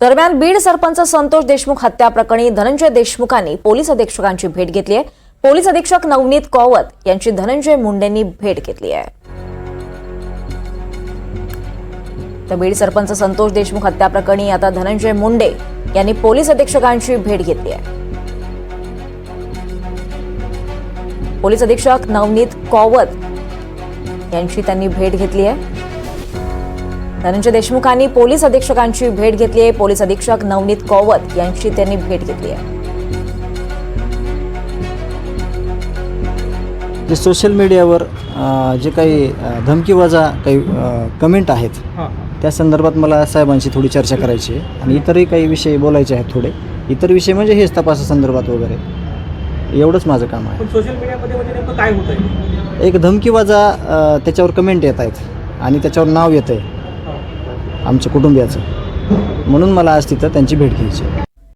दरम्यान बीड सरपंच संतोष देशमुख हत्या प्रकरणी धनंजय देशमुखांनी पोलीस अधीक्षकांची भेट घेतली आहे. पोलीस अधीक्षक नवनीत कौवत यांची धनंजय मुंडेंनी भेट घेतली आहे. तर बीड सरपंच संतोष देशमुख हत्या प्रकरणी आता धनंजय मुंडे यांनी पोलीस अधीक्षकांची भेट घेतली आहे. पोलीस अधीक्षक नवनीत कौवत यांची त्यांनी भेट घेतली आहे. धनंजय देशमुखांनी पोलीस अधीक्षकांची भेट घेतली आहे. पोलीस अधीक्षक नवनीत कौवत यांची त्यांनी भेट घेतली आहे. जे सोशल मीडियावर जे काही धमकीवजा काही कमेंट आहेत त्या संदर्भात मला साहेबांशी थोडी चर्चा करायची आहे. आणि इतरही काही विषय बोलायचे आहेत थोडे. इतर विषय म्हणजे हेच तपासासंदर्भात वगैरे. एवढंच माझं काम आहे. पण सोशल मीडियामध्ये म्हणजे नेमकं काय होत एक धमकीवजा त्याच्यावर कमेंट येत आहेत. आणि त्याच्यावर नाव येतं आहे आमच्या कुटुंबियाचं. म्हणून मला आज तिथं त्यांची भेट घ्यायची